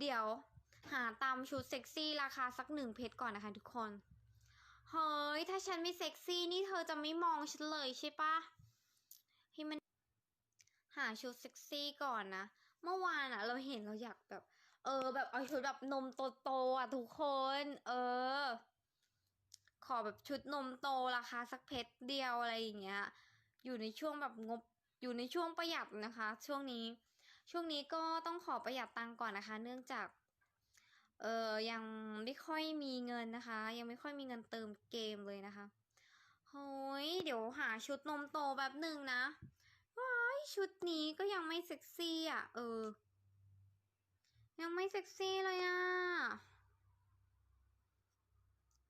เดี๋ยวหาตามชุดเซ็กซี่ราคาสักหนึ่งเพชรก่อนนะคะทุกคน เฮ้ย ถ้าฉันไม่เซ็กซี่นี่เธอจะไม่มองฉันเลยใช่ปะให้มันหาชุดเซ็กซี่ก่อนนะ เมื่อวานอะเราเห็นเราอยากแบบ เออ แบบเอาชุดแบบนมโตๆอะทุกคน เออ ขอแบบชุดนมโตราคาสักเพชรเดียวอะไรอย่างเงี้ย อยู่ในช่วงแบบงบ อยู่ในช่วงประหยัดนะคะ ช่วงนี้ ช่วงนี้ก็ต้องขอประหยัดตังก่อนนะคะ เนื่องจาก เออยังไม่ค่อยมีเงินนะคะ ยังไม่ค่อยมีเงินเติมเกมเลยนะคะโฮ้ยเดี๋ยวหาชุดนมโตแบบหนึ่งนะว้ายชุดนี้ก็ยังไม่เซ็กซี่อะ เออ ยังไม่เซ็กซี่เลยอะ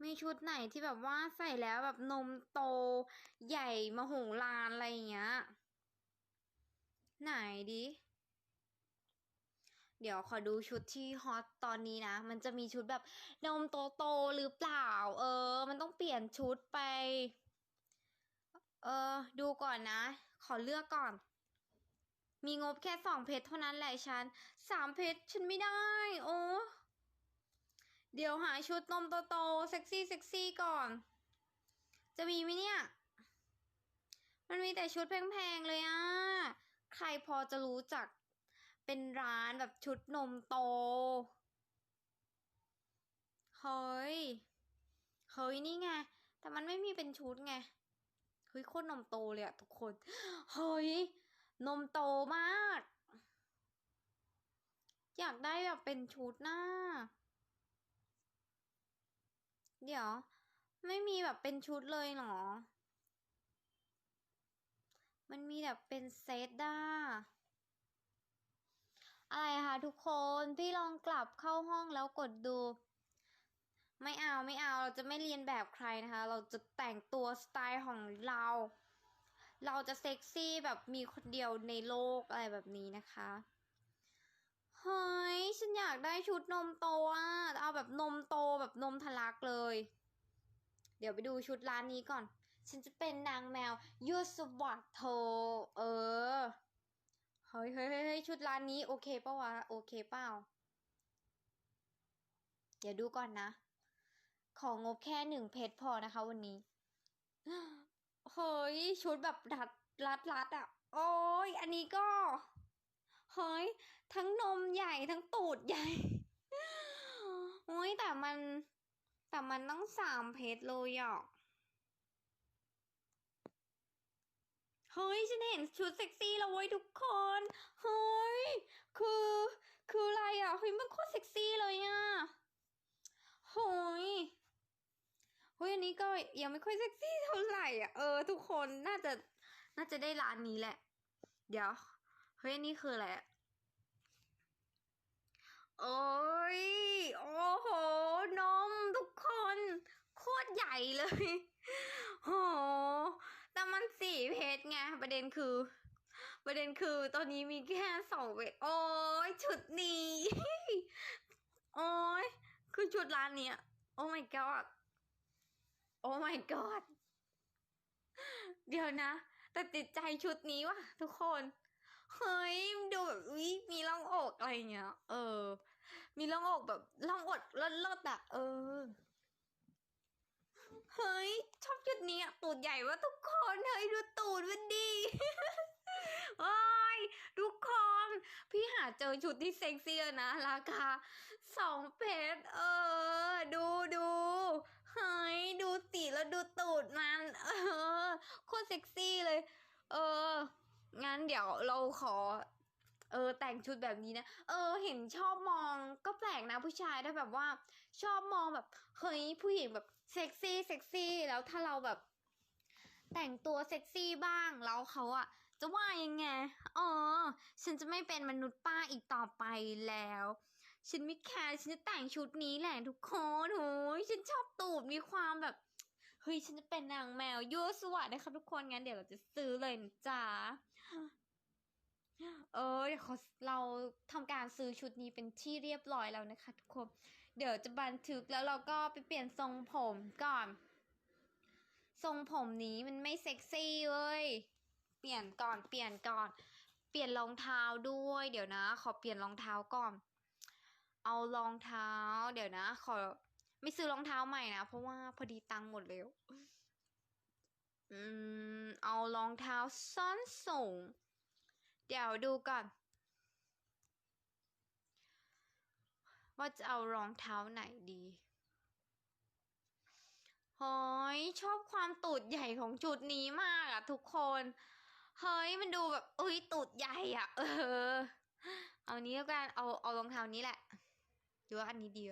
มีชุดไหนที่แบบว่าใส่แล้วแบบนมโตใหญ่มโหฬารอะไรอย่างเงี้ย ไหนดิ เดี๋ยวขอดูชุดที่ฮอตตอนนี้นะ มันจะมีชุดแบบนมโตโตหรือเปล่า เออ มันต้องเปลี่ยนชุดไป เออ ดูก่อนนะ ขอเลือกก่อน มีงบแค่สองเพชรเท่านั้นแหละฉันสามเพชรฉันไม่ได้ โอ้เดี๋ยวหาชุดนมโตโตเซ็กซี่เซ็กซี่ก่อน จะมีไหมเนี่ย มันมีแต่ชุดแพงๆเลยอะใครพอจะรู้จัก เป็นร้านแบบชุดนมโต เฮ้ย เฮ้ยนี่ไง แต่มันไม่มีเป็นชุดไง เฮ้ยโคตรนมโตเลยอะทุกคน เฮ้ย นมโตมาก อยากได้แบบเป็นชุดน่าเดี๋ยว ไม่มีแบบเป็นชุดเลยเหรอ มันมีแบบเป็นเซตด้า อะไรคะทุกคนพี่ลองกลับเข้าห้องแล้วกดดู ไม่เอาไม่เอาเราจะไม่เรียนแบบใครนะคะ เราจะแต่งตัวสไตล์ของเรา เราจะเซ็กซี่แบบมีคนเดียวในโลกอะไรแบบนี้นะคะเฮ้ยฉันอยากได้ชุดนมโตอะเอาแบบนมโตแบบนมทะลักเลย เดี๋ยวไปดูชุดร้านนี้ก่อน ฉันจะเป็นนางแมวยูสวัสดโทเออ เฮ้ยเฮ้ยเฮ้ยเฮ้ยชุดร้านนี้โอเคปะวะ โอเคเปล่า เดี๋ยวดูก่อนนะ ของงบแค่หนึ่งเพชรพอนะคะวันนี้ เฮ้ย ชุดแบบรัดรัดรัดอะ โอ้ย อันนี้ก็ เฮ้ย ทั้งนมใหญ่ทั้งตูดใหญ่ โอ้ยแต่มัน แต่มันต้องสามเพชรเลยอะ เฮ้ย ฉันเห็นชุดเซ็กซี่แล้วเว้ยทุกคน เฮ้ย คือ คืออะไรอะ เฮ้ย มันโคตรเซ็กซี่เลยอะเฮ้ยเฮ้ย อันนี้ก็ยังไม่ค่อยเซ็กซี่เท่าไหร่อะ เออ ทุกคนน่าจะ น่าจะได้ร้านนี้แหละ เดี๋ยว เฮ้ย อันนี้คืออะไรโอ้ย โอ้โห นมทุกคน โคตรใหญ่เลยโห แต่มันสี่เพชรไงประเด็นคือ ประเด็นคือตอนนี้มีแค่สองเพชรโอ้ยชุดนี้โอ้ยคือชุดร้านเนี้ยโอ้ my god โอ้ my god เดี๋ยวนะ แต่ติดใจชุดนี้ว่ะทุกคนเฮ้ยดูแบบอุ้ยมีร่องอกอะไรเงี้ย เออ มีร่องอกแบบร่องอกเลิศๆอะเออ เฮ้ย ชอบชุดนี้อะตูดใหญ่ว่าทุกคนเฮ้ยดูตูดมันดีโอ้ยทุกคนพี่หาเจอชุดที่เซ็กซี่แล้วนะ ราคาสองเพชรเออ ดูดูเฮ้ยดูตีแล้วดูตูดมัน เออโคตรเซ็กซี่เลย เออ งั้นเดี๋ยวเราขอ เออแต่งชุดแบบนี้นะ เออ เห็นชอบมองก็แปลกนะผู้ชายถ้าแบบว่า ชอบมองแบบเฮ้ยผู้หญิงแบบเซ็กซี่เซ็กซี่แล้วถ้าเราแบบ แต่งตัวเซ็กซี่บ้างแล้วเขาอะจะว่ายังไงอ๋อฉันจะไม่เป็นมนุษย์ป้าอีกต่อไปแล้ว ฉันไม่แคร์ฉันจะแต่งชุดนี้แหละทุกคนโอ้ยฉันชอบตูดมีความแบบเฮ้ยฉันจะเป็นนางแมวยั่วสวัสดีครับทุกคนงั้นเดี๋ยวเราจะซื้อเลยนะจ๊ะ เออเดี๋ยวเขาเราทำการซื้อชุดนี้เป็นที่เรียบร้อยแล้วนะคะ ทุกคน เดี๋ยวจะบันทึกแล้วเราก็ไปเปลี่ยนทรงผมก่อน ทรงผมนี้มันไม่เซ็กซี่เว้ย เปลี่ยนก่อนเปลี่ยนก่อน เปลี่ยนรองเท้าด้วย เดี๋ยวนะ ขอเปลี่ยนรองเท้าก่อน เอารองเท้า เดี๋ยวนะ ขอไม่ซื้อรองเท้าใหม่นะเพราะว่าพอดีตังค์หมดแล้ว อืม เอารองเท้าส้นสูง เดี๋ยวดูก่อน ว่าจะเอารองเท้าไหนดีเฮ้ยชอบความตูดใหญ่ของจุดนี้มากอะทุกคน เฮ้ยมันดูแบบอุ้ยตูดใหญ่อะเออ เอานี้แล้วกันเอาเอารองเท้านี้แหละหรือว่าอันนี้ดี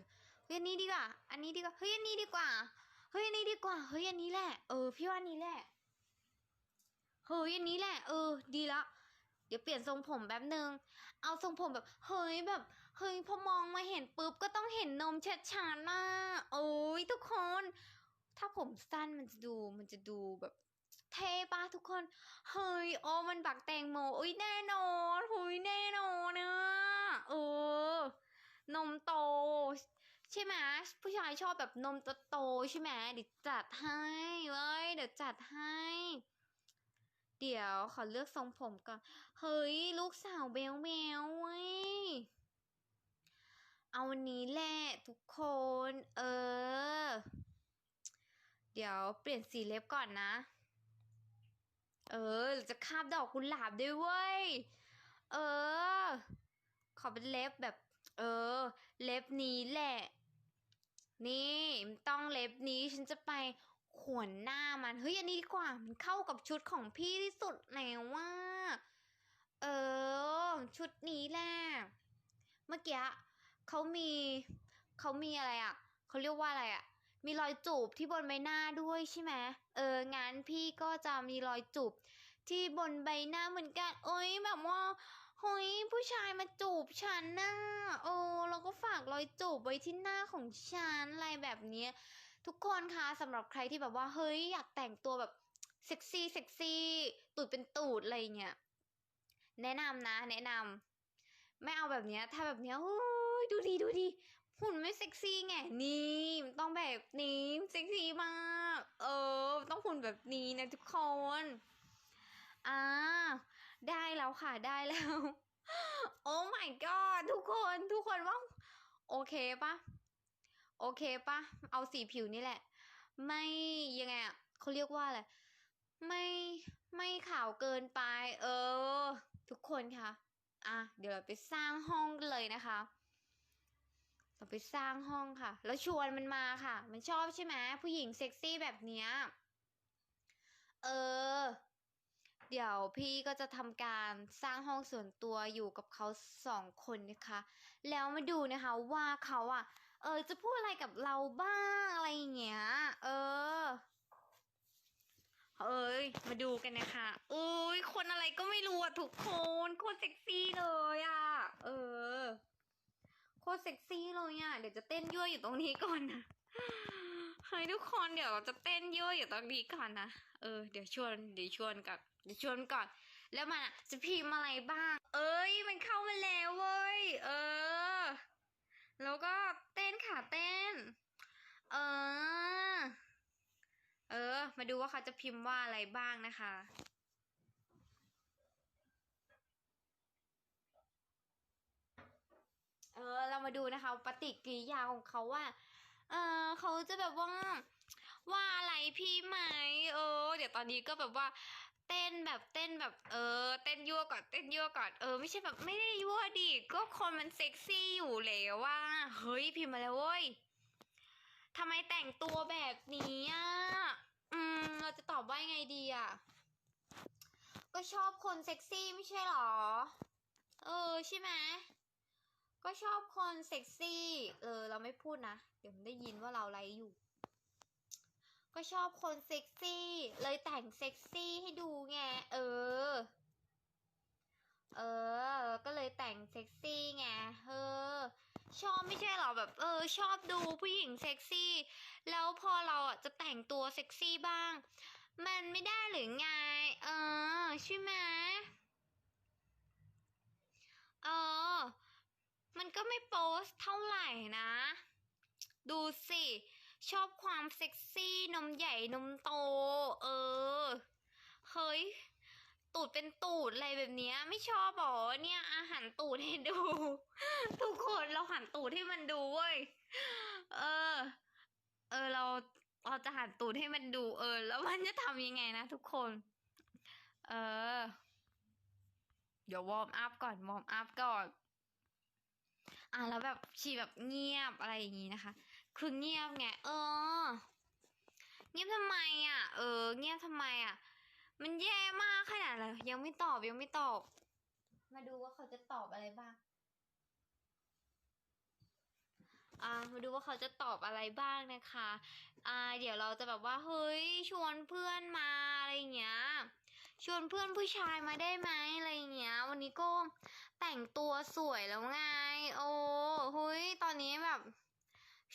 เฮ้ยอันนี้ดีกว่า อันนี้ดีกว่าเฮ้ยอันนี้ดีกว่าเฮ้ยอันนี้ดีกว่าเฮ้ยอันนี้แหละเออพี่ว่านนี้แหละเฮ้ยอันนี้แหละเออ ดีละ เดี๋ยวเปลี่ยนทรงผมแป๊บนึง เอาทรงผมแบบ เฮ้ยแบบ เฮ้ยพอมองมาเห็นปุ๊บก็ต้องเห็นนมชัดๆน่ะโอ้ยทุกคน ถ้าผมสั้นมันจะดูมันจะดูแบบเท่ปะทุกคน เฮ้ยโอ้มันบักแตงโมอุ้ยแน่นอนหุยแน่นอนเนะเออนมโต ใช่ไหมผู้ชายชอบแบบนมโตๆใช่ไหมเดี๋ยวจัดให้เว้ยเดี๋ยวจัดให้ เดี๋ยวขอเลือกทรงผมก่อน เฮ้ย ลูกสาวเบลเบลเว้ย เอาวันนี้แหละทุกคน เออ เดี๋ยวเปลี่ยนสีเล็บก่อนนะ เออ จะคาบดอกกุหลาบด้วยเว้ย เออ ขอเป็นเล็บแบบ เออ เล็บนี้แหละ นี่ต้องเล็บนี้ฉันจะไป ขวนหน้ามันเฮ้ยอันนี้ดีกว่ามันเข้ากับชุดของพี่ที่สุดแล้วว่าเออ ชุดนี้แหละเมื่อกี้เขามีเขามีอะไรอะเขาเรียกว่าอะไรอะ มีรอยจูบที่บนใบหน้าด้วยใช่ไหมเอองั้นพี่ก็จะมีรอยจูบที่บนใบหน้าเหมือนกันโอ้ยแบบว่าเฮ้ยผู้ชายมาจูบฉันน่ะโอ้เราก็ฝากรอยจูบไว้ที่หน้าของฉันอะไรแบบเนี้ย ทุกคนคะสำหรับใครที่แบบว่า เฮ้ยอยากแต่งตัวแบบเซ็กซี่เซ็กซี่ตูดเป็นตูดอะไรเงี้ยแนะนำนะ แนะนำไม่เอาแบบเนี้ย ถ้าแบบเนี้ยโอ้ยดูดีดูดีหุ่นไม่เซ็กซี่ไงนี่มันต้องแบบนี้เซ็กซี่มากเออต้องหุ่นแบบนี้นะทุกคนอ่าได้แล้วค่ะได้แล้ว โอ้ my god ทุกคนทุกคนว่า โอเคปะ โอเคปะเอาสีผิวนี่แหละ ไม่ยังไงอะเขาเรียกว่าอะไรไม่ไม่ขาวเกินไป เออ ทุกคนคะอะ เดี๋ยวเราไปสร้างห้องกันเลยนะคะ เราไปสร้างห้องค่ะ แล้วชวนมันมาค่ะ มันชอบใช่ไหมผู้หญิงเซ็กซี่แบบเนี้ยเออ เดี๋ยวพี่ก็จะทำการสร้างห้องส่วนตัวอยู่กับเขาสองคนนะคะ แล้วมาดูนะคะว่าเขาอะ เออ จะพูดอะไรกับเราบ้างอะไรอย่างเงี้ย เออ เอ้ย มาดูกันนะคะอุ้ยคนอะไรก็ไม่รู้อะทุกคนโคตรเซ็กซี่เลยอะ เออ โคตรเซ็กซี่เลยอะ เดี๋ยวจะเต้นยั่วอยู่ตรงนี้ก่อนนะเฮ้ยทุกคนเดี๋ยวจะเต้นยั่วอยู่ตรงนี้ก่อนนะ เออ เดี๋ยวชวนเดี๋ยวชวนก่อนเดี๋ยวชวนก่อน แล้วมันอะจะพิมพ์อะไรบ้าง เอ้ย มันเข้ามาแล้วเว้ย เออ แล้วก็เต้นค่ะเต้น เออ เออ มาดูว่าเขาจะพิมพ์ว่าอะไรบ้างนะคะ เออ เรามาดูนะคะ ปฏิกิริยาของเขาว่า เออเขาจะแบบว่า ว่าอะไรพี่ไหม เออ เดี๋ยวตอนนี้ก็แบบว่าเต้นแบบเต้นแบบเออ เต้นยั่วก่อนเต้นยั่วก่อนเออไม่ใช่แบบไม่ได้ยั่วดิก็คนมันเซ็กซี่อยู่แล้วว่าเฮ้ยพิมพ์มาแล้วเว้ยทำไมแต่งตัวแบบนี้อะ เราจะตอบว่ายังไงดีอะ ก็ชอบคนเซ็กซี่ไม่ใช่หรอ เออใช่ไหมก็ชอบคนเซ็กซี่ เออ เราไม่พูดนะ เดี๋ยวมันได้ยินว่าเราไล่อยู่ ก็ชอบคนเซ็กซี่ เลยแต่งเซ็กซี่ให้ดูไง เออ เออ ก็เลยแต่งเซ็กซี่ไง เออ ชอบไม่ใช่หรอแบบเออ ชอบดูผู้หญิงเซ็กซี่ แล้วพอเราอะจะแต่งตัวเซ็กซี่บ้าง มันไม่ได้หรือไง เออ ใช่ไหมเออ มันก็ไม่โปสเท่าไหร่นะ ดูสิ ชอบความเซ็กซี่นมใหญ่นมโต เออ เฮ้ย ตูดเป็นตูดอะไรแบบนี้ไม่ชอบหรอเนี่ยอาหันตูดให้ดู ทุกคนเราหันตูดให้มันดูเว้ยเออ เออเราเราจะหันตูดให้มันดู เออ แล้วมันจะทำยังไงนะทุกคน เออ เดี๋ยววอร์มอัพก่อนวอร์มอัพก่อนอะแล้วแบบชีแบบเงียบอะไรอย่างงี้นะคะ คือเงียบไง เออ เงียบทำไมอะ เออ เงียบทำไมอะ มันแย่มากขนาดเลยยังไม่ตอบยังไม่ตอบ มาดูว่าเขาจะตอบอะไรบ้าง อ่ามาดูว่าเขาจะตอบอะไรบ้างนะคะ อ่า เดี๋ยวเราจะแบบว่าเฮ้ยชวนเพื่อนมาอะไรอย่างเงี้ย ชวนเพื่อนผู้ชายมาได้ไหมอะไรอย่างเงี้ย วันนี้ก็แต่งตัวสวยแล้วไง โอ้เฮ้ยตอนนี้แบบ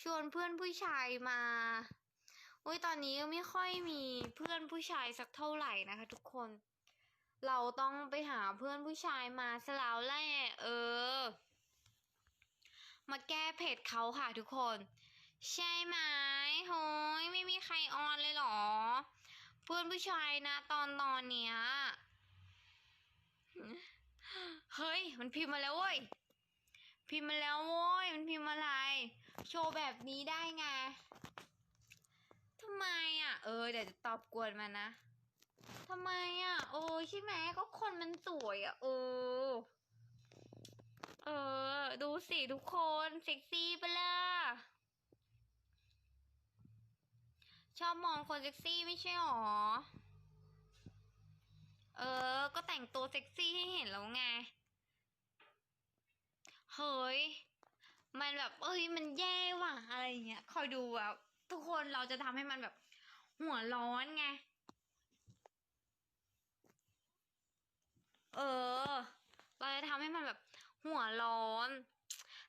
ชวนเพื่อนผู้ชายมา อุ้ยตอนนี้ไม่ค่อยมีเพื่อนผู้ชายสักเท่าไหร่นะคะ ทุกคน เราต้องไปหาเพื่อนผู้ชายมาซะแล้วแหละเออ มาแก้เผ็ดเขาค่ะทุกคน ใช่ไหมโฮ้ยไม่มีใครออนเลยเหรอ เพื่อนผู้ชายนะตอนตอนเนี้ยเฮ้ย มันพิมพ์มาแล้วเว้ย พิมพ์มาแล้วโว้ย มันพิมพ์อะไร โชว์แบบนี้ได้ไงำไมอะ เออเดี๋ยวจะตอบกวนมันนะทำไมอะ โอ้ใช่ไหมก็คนมันสวยอะเออเออ ดูสิทุกคนเซ็กซี่ไปล่ะชอบมองคนเซ็กซี่ไม่ใช่หรอ เออ ก็แต่งตัวเซ็กซี่ให้เห็นแล้วไง เฮ้ย มันแบบ เอ้ย มันแย่ว่ะ อะไรเงี้ย คอยดูอะ ทุกคนเราจะทำให้มันแบบ หัวร้อนไง เออ เราจะทำให้มันแบบ หัวร้อน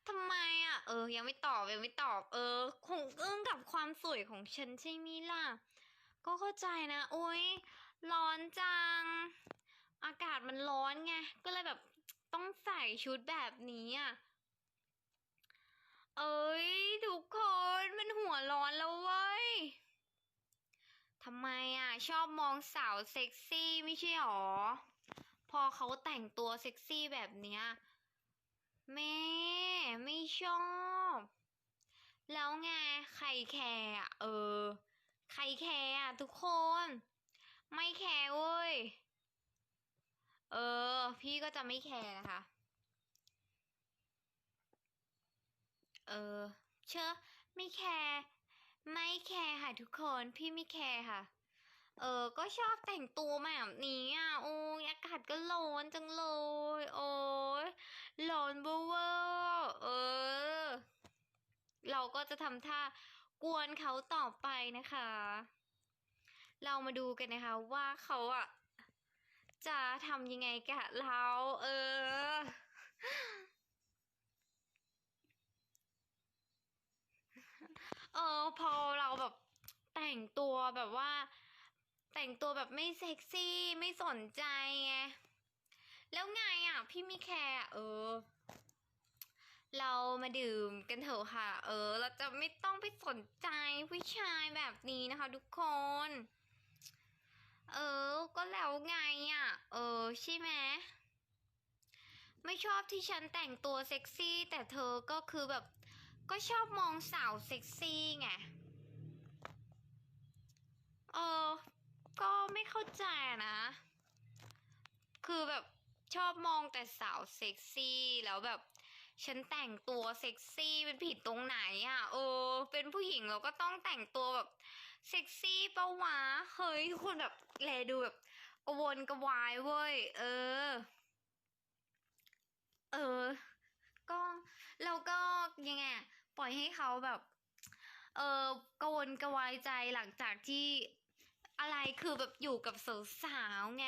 ทำไมอะ เออ ยังไม่ตอบยังไม่ตอบ เออ คงอึ้งกับความสวยของฉันใช่ไหมล่ะ ก็เข้าใจนะ โอ๊ย ร้อนจัง อากาศมันร้อนไง ก็เลยแบบต้องใส่ชุดแบบนี้อะ เอ้ยทุกคนมันหัวร้อนแล้วเว้ยทำไมอะ ชอบมองสาวเซ็กซี่ไม่ใช่หรอ พอเขาแต่งตัวเซ็กซี่แบบเนี้ยแม่ไม่ชอบ แล้วไงใครแคร์อะ เออ ใครแคร์อะ ทุกคน ไม่แคร์เว้ย เออ พี่ก็จะไม่แคร์นะคะ เออ เชื่อไม่แคร์ไม่แคร์ค่ะทุกคนพี่ไม่แคร์ค่ะ เออ ก็ชอบแต่งตัวแบบนี้อะโอ้ยอากาศก็ร้อนจังเลยโอ้ยร้อนบอร์เวอร์เออ เราก็จะทำท่ากวนเขาต่อไปนะคะ เรามาดูกันนะคะ ว่าเขาอะจะทำยังไงกับเรา เออ เออพอเราแบบแต่งตัวแบบว่า แต่งตัวแบบไม่เซ็กซี่ไม่สนใจไงแล้วไงอะ พี่ม่แคร์อะเออ เรามาดื่มกันเถอะค่ะ เออ เราจะไม่ต้องไปสนใจผู้ชายแบบนี้นะคะทุกคน เออ ก็แล้วไงอะ เออ ใช่ไหมไม่ชอบที่ฉันแต่งตัวเซ็กซี่ แต่เธอก็คือแบบ ก็ชอบมองสาวเซ็กซี่ไง เออ ก็ไม่เข้าใจนะ คือแบบชอบมองแต่สาวเซ็กซี่แล้วแบบ ฉันแต่งตัวเซ็กซี่เป็นผิดตรงไหนอะเออ เป็นผู้หญิงเราก็ต้องแต่งตัวแบบเซ็กซี่ปะวะเฮ้ยทุกคนแบบแลดูแบบกวนกระวายเว้ย เออ เออ ก็เราก็ยังไงปล่อยให้เขาแบบ เออกระวนกวายใจหลังจากที่อะไรคือแบบอยู่กับสาวๆไง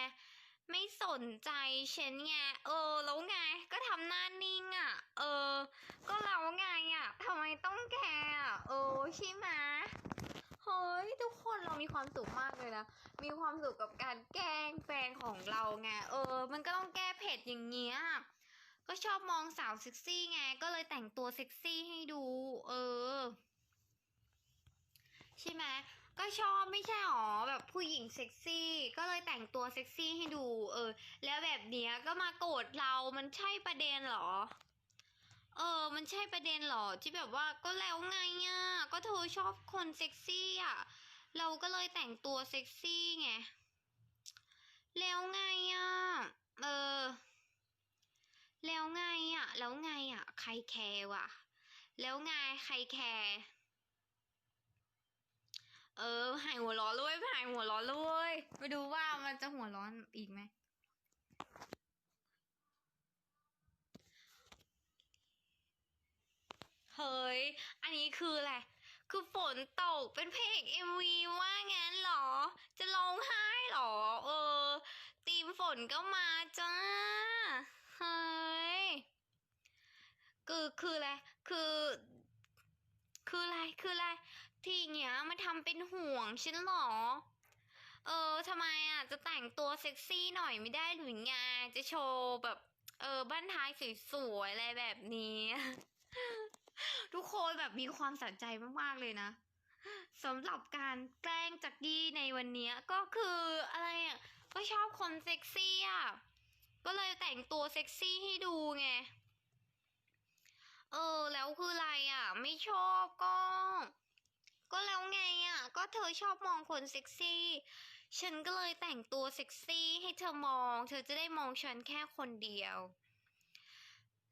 ไม่สนใจฉันไงเออ แล้วไงก็ทำหน้านิ่งอะ เออ ก็เราไงอะทำไมต้องแคร์อะเออใช่ไหมเฮ้ยทุกคนเรามีความสุขมากเลยนะ มีความสุขกับการแกล้งแฟนของเราไงเออ มันก็ต้องแก้เผ็ดอย่างเงี้ย ก็ชอบมองสาวเซ็กซี่ไง ก็เลยแต่งตัวเซ็กซี่ให้ดู เออ ใช่ไหมก็ชอบไม่ใช่หรอแบบผู้หญิงเซ็กซี่ ก็เลยแต่งตัวเซ็กซี่ให้ดู เออ แล้วแบบเนี้ยก็มาโกรธเรามันใช่ประเด็นเหรอ เออ มันใช่ประเด็นเหรอที่แบบว่าก็แล้วไงอะก็เธอชอบคนเซ็กซี่อะเราก็เลยแต่งตัวเซ็กซี่ไงแล้วไงอะเออ แล้วไงอะ แล้วไงอะ ใครแคร์วะแล้วไงใครแคร์เออหายหัวร้อนเลยหายหัวร้อนเลยไปดูว่ามันจะหัวร้อนอีกไหมเฮ้ย อันนี้คืออะไร คือฝนตกเป็นเพลงเอ็มวีว่างั้นหรอ จะร้องไห้หรอ เออ ตีมฝนก็มาจ้า เฮ้ยคือคืออะไรคือ คืออะไรคืออะไรที่เงี้ยมาทำเป็นห่วงฉันหรอ เออทำไมอะ จะแต่งตัวเซ็กซี่หน่อยไม่ได้หรือไงจะโชว์แบบ เออบ้านท้ายสวยๆอะไรแบบนี้ ทุกคนแบบมีความสนใจมากๆเลยนะสำหรับการแกล้งจักกี้ในวันนี้ก็คืออะไรอะ ก็ชอบคนเซ็กซี่อะ ก็เลยแต่งตัวเซ็กซี่ให้ดูไง เออ แล้วคืออะไรอะ ไม่ชอบก็ ก็แล้วไงอะ ก็เธอชอบมองคนเซ็กซี่ ฉันก็เลยแต่งตัวเซ็กซี่ให้เธอมอง เธอจะได้มองฉันแค่คนเดียว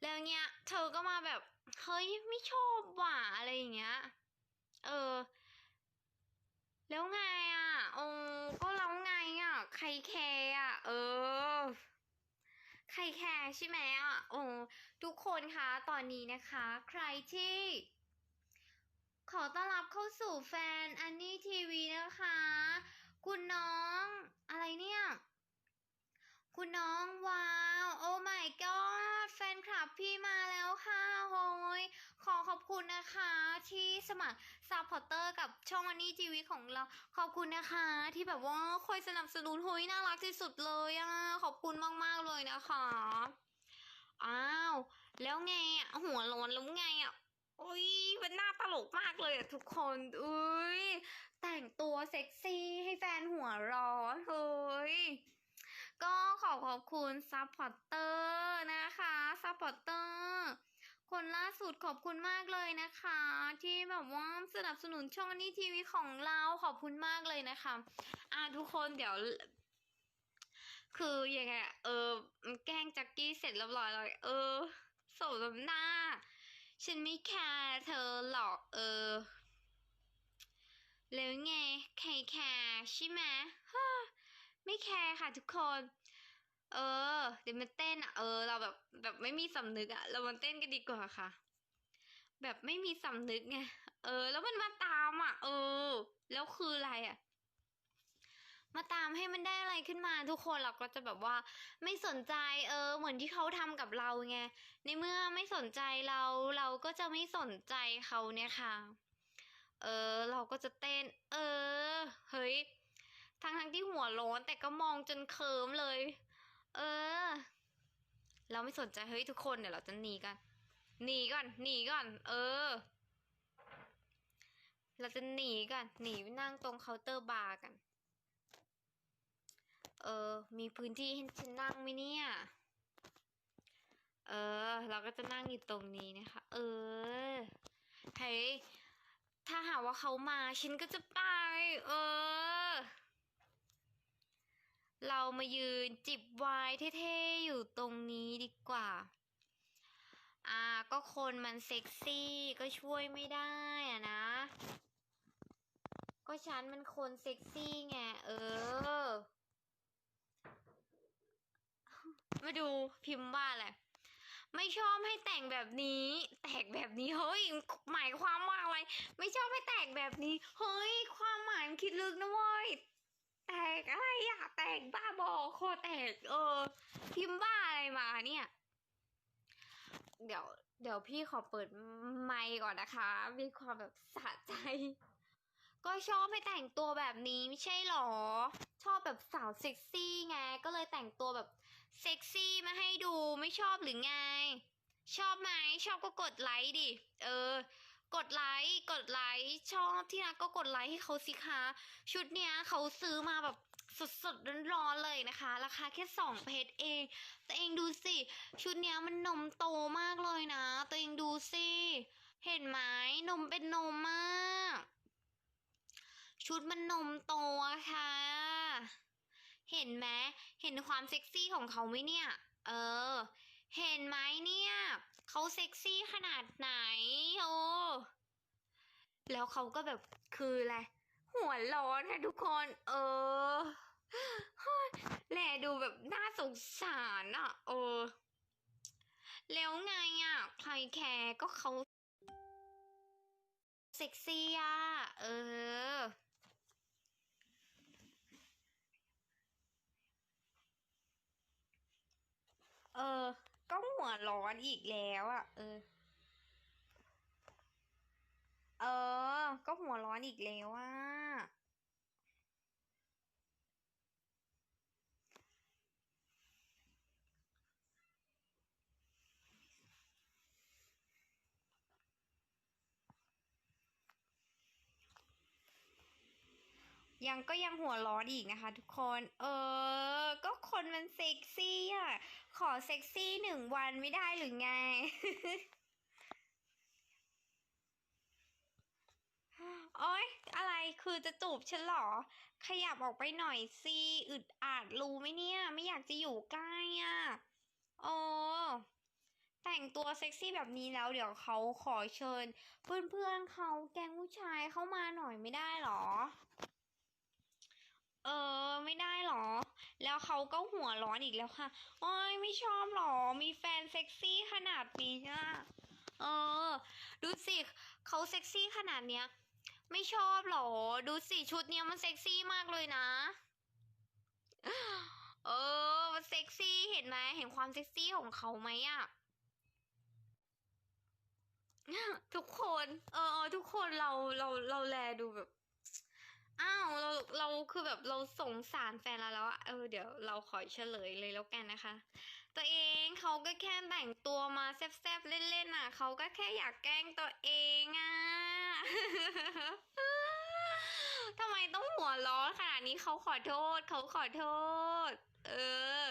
แล้วเนี้ย เธอก็มาแบบ เฮ้ย ไม่ชอบว่ะอะไรอย่างเงี้ย เออแล้วไงอะอ้ก็แล้วไงอะ ใครแคร์อะ เออ ใครแคร์ใช่ไหมอะโอ้ทุกคนคะตอนนี้นะคะ ใครที่ ขอต้อนรับเข้าสู่แฟนอันนี่ทีวีนะคะ คุณน้องอะไรเนี่ย คุณน้องว้าว โอ้ my god แฟนคลับพี่มาแล้วค่ะโหยขอขอบคุณนะคะที่สมัครซัพพอร์เตอร์กับช่องอันนี้ทีวีของเรา ขอบคุณนะคะ ที่แบบว่าคอยสนับสนุนเฮ้ยน่ารักที่สุดเลยอะขอบคุณมาก ๆ เลยนะคะ อ้าว แล้วไงอะ หัวโลนแล้วไงอะโอ้ยมันน่าตลกมากเลยอะทุกคนอุ้ยแต่งตัวเซ็กซี่ให้แฟนหัวร้อนเฮ้ย ก็ขอขอบคุณซัพพอร์เตอร์นะคะซัพพอร์เตอร์คนล่าสุดขอบคุณมากเลยนะคะ ที่แบบว่าสนับสนุนช่องนี้ทีวีของเราขอบคุณมากเลยนะคะ อะทุกคนเดี๋ยว คืออยังไงเออแกล้งแจ็กกี้เสร็จเรียบร้อยเลยเออสมน้ำหน้า ฉันไม่แคร์เธอหรอกเออแล้วไงใครแคร์ใช่ไหม ไม่แคร์ค่ะทุกคน เออ เดี๋ยวมาเต้นอะเออ เราแบบแบบไม่มีสำนึกอะ เรามาเต้นกันดีกว่าค่ะ แบบไม่มีสำนึกไงเออ แล้วมันมาตามอะ เออ แล้วคืออะไรอะมาตามให้มันได้อะไรขึ้นมาทุกคนเราก็จะแบบว่า ไม่สนใจเออ เหมือนที่เขาทำกับเราไงในเมื่อไม่สนใจเราเราก็จะไม่สนใจเขาเนี่ยค่ะ เออ เราก็จะเต้น เออ เฮ้ย ทั้งทั้งที่หัวโล้นแต่ก็มองจนเคิมเลย เออ เราไม่สนใจเฮ้ยทุกคนเดี๋ยวเราจะหนีกัน หนีก่อน หนีก่อน เออ เราจะหนีก่อนหนีไปนั่งตรงเคาน์เตอร์บาร์กัน เออ มีพื้นที่ให้ฉันนั่งไหมเนี่ย เออ เราก็จะนั่งอยู่ตรงนี้นะคะ เออ เฮ้ยถ้าหากว่าเขามาฉันก็จะไป เออ เรามายืนจิบไวน์เท่ๆ อยู่ตรงนี้ดีกว่า อ่า ก็คนมันเซ็กซี่ก็ช่วยไม่ได้อะนะ ก็ฉันมันคนเซ็กซี่ไง เออ มาดูพิมพ์ว่าอะไรไม่ชอบให้แต่งแบบนี้ แตกแบบนี้เฮ้ยหมายความว่าอะไร ไม่ชอบให้แตกแบบนี้ เฮ้ย ความหมายมันคิดลึกนะเว้ย แตกอะไรอะแตกบ้าบอโคแตก เออ พิมพ์บ้าอะไรมาเนี่ย เดี๋ยว เดี๋ยวพี่ขอเปิดไมค์ก่อนนะคะ มีความแบบสะใจ ก็ชอบให้แต่งตัวแบบนี้ไม่ใช่หรอ ชอบแบบสาวเซ็กซี่ไง ก็เลยแต่งตัวแบบเซ็กซี่มาให้ดูไม่ชอบหรือไง ชอบไหมชอบก็กดไลค์ดิ เออ กดไลค์กดไลค์ชอบที่รักก็กดไลค์ให้เขาสิคะชุดเนี้ยเขาซื้อมาแบบสดๆร้อนๆเลยนะคะ ราคาแค่สองเพชรเองตัวเองดูสิ ชุดเนี้ยมันนมโตมากเลยนะ ตัวเองดูสิ เห็นไหมนมเป็นนมมาก ชุดมันนมโตอะค่ะ เห็นไหมเห็นความเซ็กซี่ของเขาไหมเนี่ย เออ เห็นไหมเนี่ย เขาเซ็กซี่ขนาดไหนโอ้แล้วเขาก็แบบคืออะไรหัวร้อนค่ะทุกคน เออเฮ้ยแลดูแบบน่าสงสารอะ เออ แล้วไงอะ ใครแคร์ก็เขาเซ็กซี่อะ เอออ ก็หัวร้อนอีกแล้วอะ เออ เออ ก็หัวร้ อีกแล้วอะยังก็ยังหัวร้อนอีกนะคะทุกคน เออ ก็คนมันเซ็กซี่อะ ขอเซ็กซี่หนึ่งวันไม่ได้หรือไง โอ๊ย อะไรคือจะจูบฉันเหรอ ขยับออกไปหน่อยสิอึดอัดรู้ไหมเนี่ย ไม่อยากจะอยู่ใกล้อะโอ้แต่งตัวเซ็กซี่แบบนี้แล้วเดี๋ยวเขาขอเชิญ เพื่อนๆเขาแก๊งผู้ชายเข้ามาหน่อยไม่ได้หรอ เออ ไม่ได้หรอ แล้วเขาก็หัวร้อนอีกแล้วค่ะโอ้ยไม่ชอบหรอ มีแฟนเซ็กซี่ขนาดนี้อะเออ ดูสิเขาเซ็กซี่ขนาดเนี้ย ไม่ชอบหรอ ดูสิชุดเนี้ยมันเซ็กซี่มากเลยนะ เออมันเซ็กซี่เห็นไหมเห็นความเซ็กซี่ของเขาไหมอะทุกคนเออเออทุกคนเราเราเราแลดูแบบอ้าวเราเราคือแบบเราสงสารแฟนเราแล้วอะเออเดี๋ยวเราขอเฉลยเลยแล้วกันนะคะ ตัวเองเขาก็แค่แต่งตัวมาแซบๆเล่นๆน่ะเขาก็แค่อยากแกล้งตัวเองอะ ทำไมต้องหัวร้อนขนาดนี้เขาขอโทษ เขาขอโทษ เออ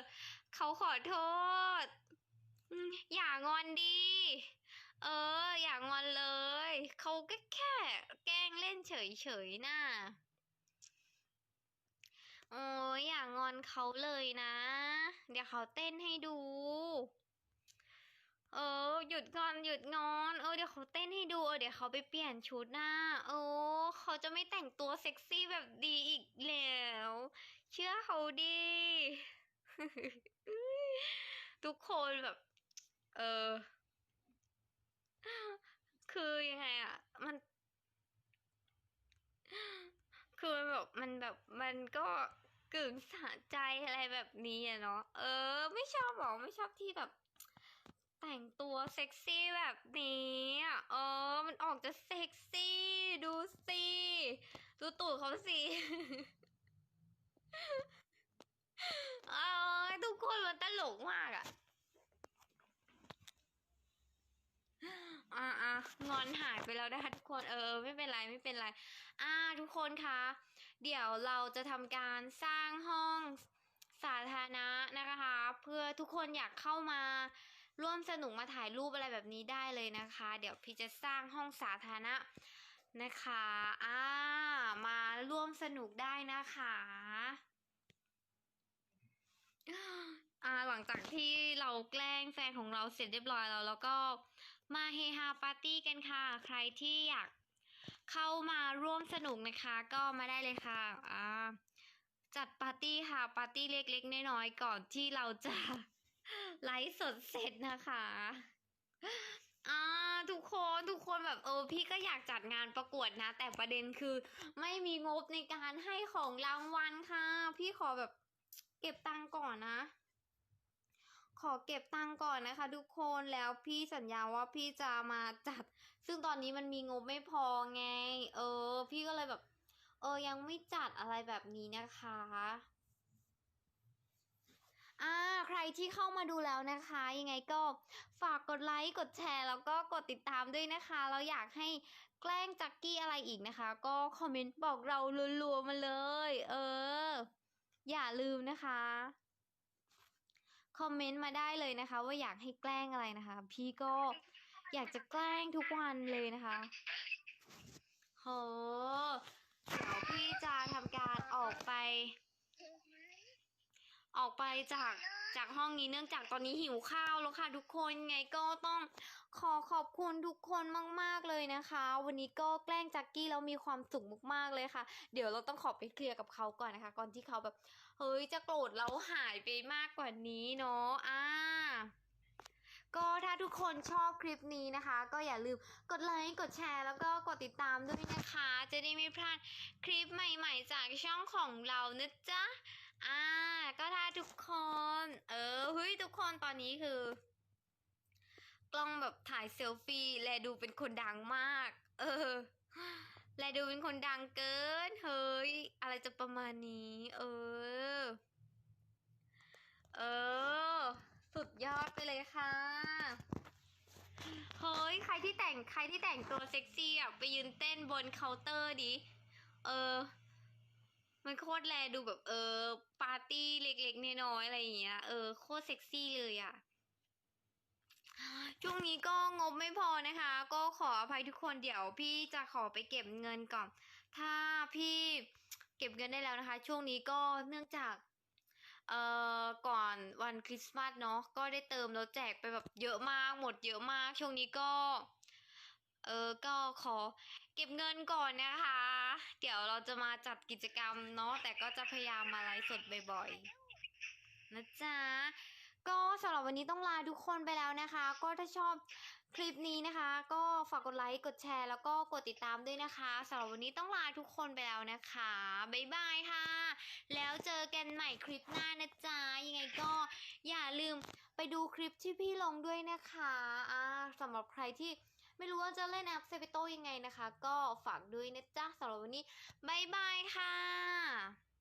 เขาขอโทษ อย่างอนดี เออ อย่างอนเลย เขาก็แค่ แกล้งเล่นเฉยๆน่ะโอ้ยอย่างอนเขาเลยนะ เดี๋ยวเขาเต้นให้ดู เออ หยุดก่อนหยุดงอน เออเดี๋ยวเขาเต้นให้ดู เออเดี๋ยวเขาไปเปลี่ยนชุดหนะเออเขาจะไม่แต่งตัวเซ็กซี่แบบดีอีกแล้ว เชื่อเขาดิทุกคนแบบ เออ คือยังไงอะ มันคือมันแบบมันแบบมันก็กึ่งสะใจอะไรแบบนี้อะเนาะเออ ไม่ชอบหรอไม่ชอบที่แบบ แต่งตัวเซ็กซี่แบบนี้อะเออ มันออกจะเซ็กซี่ ดูสิดูตูดเขาสิเออทุกคนมันตลกมากอะอ่าอ่างอนหายไปแล้วนะคะทุกคนเออไม่เป็นไรไม่เป็นไร อ่าทุกคนคะเดี๋ยวเราจะทำการสร้างห้องสาธารณะนะคะ เพื่อทุกคนอยากเข้ามา ร่วมสนุกมาถ่ายรูปอะไรแบบนี้ได้เลยนะคะ เดี๋ยวพี่จะสร้างห้องสาธารณะนะคะอ่ามาร่วมสนุกได้นะคะอ่าหลังจากที่เราแกล้งแฟนของเราเสร็จเรียบร้อยแล้วแล้วก็มาเฮฮาปาร์ตี้กันค่ะ ใครที่อยากเข้ามาร่วมสนุกนะคะ ก็มาได้เลยค่ะอ่าจัดปาร์ตี้ค่ะ ปาร์ตี้เล็กๆน้อยๆก่อนที่เราจะ ไลฟ์สดเสร็จนะคะอ่าทุกคนทุกคนแบบเออพี่ก็อยากจัดงานประกวดนะ แต่ประเด็นคือไม่มีงบในการให้ของรางวัลค่ะ พี่ขอแบบเก็บตังก่อนนะ ขอเก็บตังก่อนนะคะ ทุกคนแล้วพี่สัญญาว่าพี่จะมาจัด ซึ่งตอนนี้มันมีงบไม่พอไง เออ พี่ก็เลยแบบ เออยังไม่จัดอะไรแบบนี้นะคะ อ่าใครที่เข้ามาดูแล้วนะคะ ยังไงก็ฝากกดไลค์กดแชร์แล้วก็กดติดตามด้วยนะคะแล้วอยากให้แกล้งจักกี้อะไรอีกนะคะ ก็คอมเมนต์บอกเรารัวๆมาเลย เออ อย่าลืมนะคะ คอมเมนต์มาได้เลยนะคะ ว่าอยากให้แกล้งอะไรนะคะ พี่ก็อยากจะแกล้งทุกวันเลยนะคะโหเดี๋ยวพี่จะทำการออกไป ออกไปจากจากห้องนี้เนื่องจากตอนนี้หิวข้าวแล้วค่ะ ทุกคนไงก็ต้องขอขอบคุณทุกคนมาก ๆ เลยนะคะ วันนี้ก็แกล้งแจ็กกี้แล้วมีความสุขมากๆเลยค่ะ เดี๋ยวเราต้องขอไปเคลียร์กับเขาก่อนนะคะ ก่อนที่เขาแบบ เฮ้ยจะโกรธเราหายไปมากกว่านี้เนาะอ่าก็ถ้าทุกคนชอบคลิปนี้นะคะ ก็อย่าลืมกดไลค์กดแชร์แล้วก็กดติดตามด้วยนะคะ จะได้ไม่พลาดคลิปใหม่ ๆ จากช่องของเรานะจ๊ะอ่า ก็ถ้าทุกคน เออเฮ้ยทุกคนตอนนี้คือ กล้องแบบถ่ายเซลฟี่แลดูเป็นคนดังมาก เออ แลดูเป็นคนดังเกิน เฮ้ย อะไรจะประมาณนี้ เออ เออ สุดยอดไปเลยค่ะ เฮ้ย ใครที่แต่งใครที่แต่งตัวเซ็กซี่อะ ไปยืนเต้นบนเคาน์เตอร์ดิ เออ มันโคตรแลดูแบบเออ ปาร์ตี้เล็กๆน้อยๆอะไรอย่างเงี้ย เออโคตรเซ็กซี่เลยอะช่วงนี้ก็งบไม่พอนะคะ ก็ขออภัยทุกคนเดี๋ยวพี่จะขอไปเก็บเงินก่อน ถ้าพี่เก็บเงินได้แล้วนะคะ ช่วงนี้ก็เนื่องจากเอ่อก่อนวันคริสต์มาสเนาะก็ได้เติมแล้วแจกไปแบบเยอะมากหมดเยอะมาก ช่วงนี้ก็ เออก็ขอเก็บเงินก่อนนะคะ เดี๋ยวเราจะมาจัดกิจกรรมเนาะแต่ก็จะพยายามมาไลฟ์สดบ่อยๆนะจ๊ะก็สำหรับวันนี้ต้องลาทุกคนไปแล้วนะคะ ก็ถ้าชอบคลิปนี้นะคะ ก็ฝากกดไลค์กดแชร์แล้วก็กดติดตามด้วยนะคะสำหรับวันนี้ต้องลาทุกคนไปแล้วนะคะบ๊ายบายค่ะ แล้วเจอกันใหม่คลิปหน้านะจ๊ะยังไงก็อย่าลืมไปดูคลิปที่พี่ลงด้วยนะคะอ่าสำหรับใครที่ ไม่รู้ว่าจะเล่นแอปเซฟิโตยังไงนะคะ ก็ฝากด้วยนะจ๊ะสำหรับวันนี้บ๊ายบายค่ะ